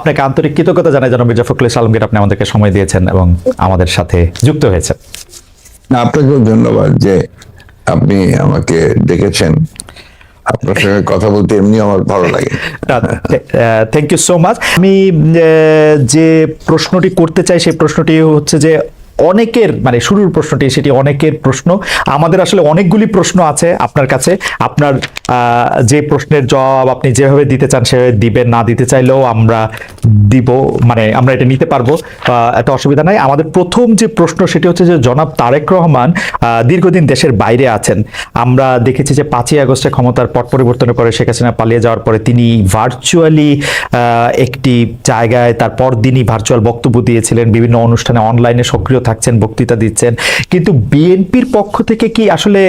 আপনাকে আন্তরিক কৃতজ্ঞতা জানাই জনাব মির্জা ফখরুল আলমগীর আপনি আমাদেরকে সময় দিয়েছেন এবং আমাদের সাথে যুক্ত হয়েছেন। না, আপনাকেও ধন্যবাদ যে আপনি আমাকে ডেকেছেন। আপনার সঙ্গে কথা বলতে এমনি আমার ভালো লাগে। থ্যাংক ইউ সো মাচ আমি যে প্রশ্নটি করতে চাই সেই প্রশ্নটি হচ্ছে যে অনেকের মানে শুরুর প্রশ্নটি সেটি অনেকের প্রশ্ন। আমাদের আসলে অনেকগুলি প্রশ্ন আছে আপনার কাছে। আপনার যে প্রশ্নের জবাব আপনি যেভাবে দিতে চান সেভাবে দিবেন, না দিতে চাইলেও আমরা দিব মানে আমরা এটা নিতে পারব এত অসুবিধা নাই। আমাদের প্রথম যে প্রশ্ন সেটি হচ্ছে যে, জনাব তারেক রহমান দীর্ঘদিন দেশের বাইরে আছেন। আমরা দেখেছি যে, পাঁচই আগস্টে ক্ষমতার পট পরিবর্তনের পরে শেখ হাসিনা পালিয়ে যাওয়ার পরে তিনি ভার্চুয়ালি একটি জায়গায় তার পরদিনই ভার্চুয়াল বক্তব্য দিয়েছিলেন। বিভিন্ন অনুষ্ঠানে অনলাইনে সক্রিয় থাকছেন, বক্তৃতা দিচ্ছেন। কিন্তু বিএনপির পক্ষ থেকে কি আসলে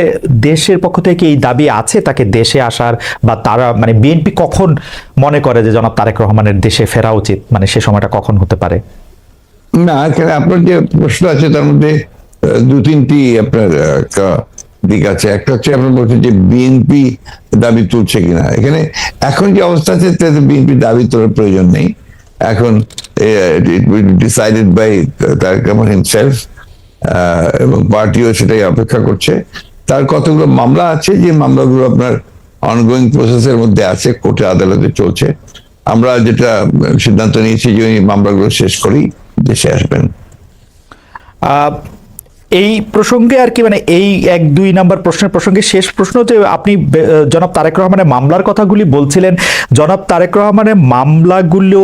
দেশের পক্ষ থেকে এই দাবি আছে তাকে দেশে আসার, বা তারা মানে বিএনপি কখন মনে করে যে, জনাব তারেক রহমানের দেশে ফেরা উচিত? মানে সে সময়টা কখন হতে পারে? না, এখানে আপনার যে প্রশ্ন আছে, তার মধ্যে দু তিনটি আপনার দিক আছে। একটা হচ্ছে আপনার বলছেন যে বিএনপি দাবি তুলছে কিনা। এখানে এখন যে অবস্থা আছে, তাতে বিএনপি দাবি তোলার প্রয়োজন নেই। এখন decided by Tarique Rahman himself এবং পার্টিও সেটাই অপেক্ষা করছে। তার কতগুলো মামলা আছে, যে মামলাগুলো আপনার অনগোয়িং প্রসেসের মধ্যে আছে, কোর্টে আদালতে চলছে। আমরা যেটা সিদ্ধান্ত নিয়েছি যে ওই মামলাগুলো শেষ করি, দেশে আসবেন। এই প্রসঙ্গে আর কি মানে এই এক, দুই নাম্বার প্রশ্নের প্রসঙ্গে শেষ প্রশ্ন যে আপনি জনাব তারেক রহমানের মামলার কথাগুলি বলছিলেন। জনাব তারেক রহমানের মামলাগুলো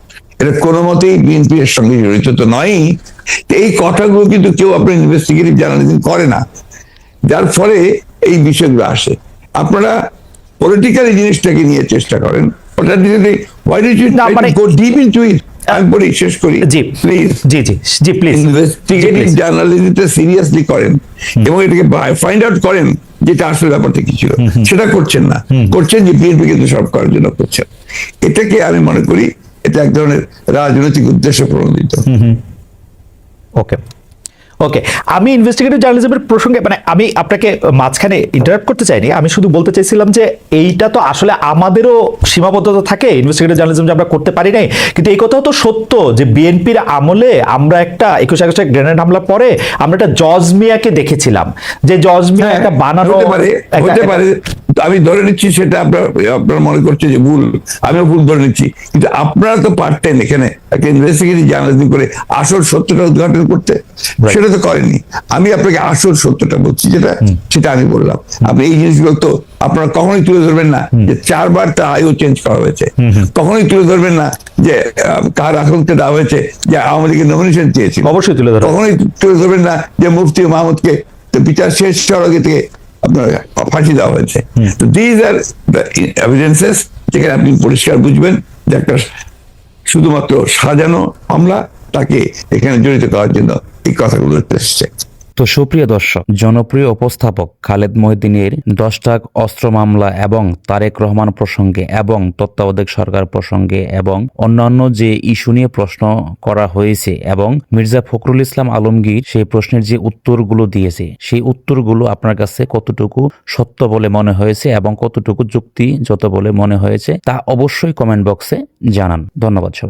এটা কোনো মতেই বিএনপি এর সঙ্গে জড়িত তো নয়ই। তো এই কথাগুলো কিন্তু কেউ আপনার ইনভেস্টিগেটিভ জার্নালিজম করে না। যার ফলে এই বিষয়গুলো আসে। আপনারা পলিটিক্যালি জিনিসটাকে নিয়ে চেষ্টা করেন। ওটা go deep into it? আমি বলি শেষ করি। জি। প্লিজ জি জি জি প্লিজ ইনভেস্টিগেটিভ জার্নালিজমটা সিরিয়াসলি করেন। এবং এটাকে ফাইন্ড আউট করেন যেটা আসলে ব্যাপারটা কি ছিল। সেটা করছেন না। করছেন যে বিএনপি কিন্তু সব করার জন্য করছেন। এটাকে আমি মনে করি এটা এক ধরনের রাজনৈতিক উদ্দেশ্য প্রণোদিত। ওকে ওকে আমি ইনভেস্টিগেটিভ জার্নালিজমের প্রসঙ্গে মানে আমি আপনাকে মাঝখানে ইন্টারাপ্ট করতে চাইনি। আমি শুধু বলতে চাইছিলাম যে এইটা তো আসলে আমাদেরও সীমাবদ্ধতা থাকে। ইনভেস্টিগেটিভ জার্নালিজম যে আমরা করতে পারি নাই। কিন্তু এই কথাও তো সত্য যে বিএনপির আমলে আমরা একটা একুশ আগস্টে গ্রেনেড হামলা পরে আমরা একটা জজ মিয়াকে দেখেছিলাম। যে জজ মিয়া হ্যাঁ, একটা বানানো হতে পারে। আমি ধরে নিচ্ছি সেটা আপনার আপনার মনে করছে যে ভুল আমিও ভুল ধরে নিচ্ছি। কিন্তু আপনারা তো পারতেন এখানে একটা ইনভেস্টিগেটিভ জার্নালিজম করে আসল সত্যটা উদ্ঘাটন করতে। সেটা তো করেনি আমি আপনাকে আসল সত্যটা বলছি যেটা সেটা আমি বললাম। আপনি এই জিনিসগুলো তো আপনারা কখনোই তুলে ধরবেন না যে চারবার তার আয়ু চেঞ্জ করা হয়েছে। কখনোই তুলে ধরবেন না যে কার আকাঙ্ক্ষা দেওয়া হয়েছে যে আওয়ামী লীগের নমিনেশন চেয়েছিল। অবশ্যই তুলে ধরবো। কখনোই তুলে ধরবেন না যে মুফতি মাহমুদকে। বিচার শেষ হওয়ার আগে থেকে আপনার ফাঁসি দেওয়া হয়েছে। তো দিজ আর এভিডেন্সেস যেখানে আপনি পরিষ্কার বুঝবেন যে একটা শুধুমাত্র সাজানো আমরা তাকে এখানে জড়িত করার জন্য এই কথাগুলো এসছে। তো সুপ্রিয় দর্শক, জনপ্রিয় উপস্থাপক খালেদ মহিদিনের দশ টাক অস্ত্র মামলা এবং তারেক রহমান প্রসঙ্গে এবং তত্ত্বাবধায়ক সরকার প্রসঙ্গে এবং অন্যান্য যে ইস্যু নিয়ে প্রশ্ন করা হয়েছে এবং মির্জা ফখরুল ইসলাম আলমগীর সেই প্রশ্নের যে উত্তরগুলো দিয়েছে, সেই উত্তরগুলো আপনার কাছে কতটুকু সত্য বলে মনে হয়েছে এবং কতটুকু যুক্তি যত বলে মনে হয়েছে তা অবশ্যই কমেন্ট বক্সে জানান। ধন্যবাদ সবাই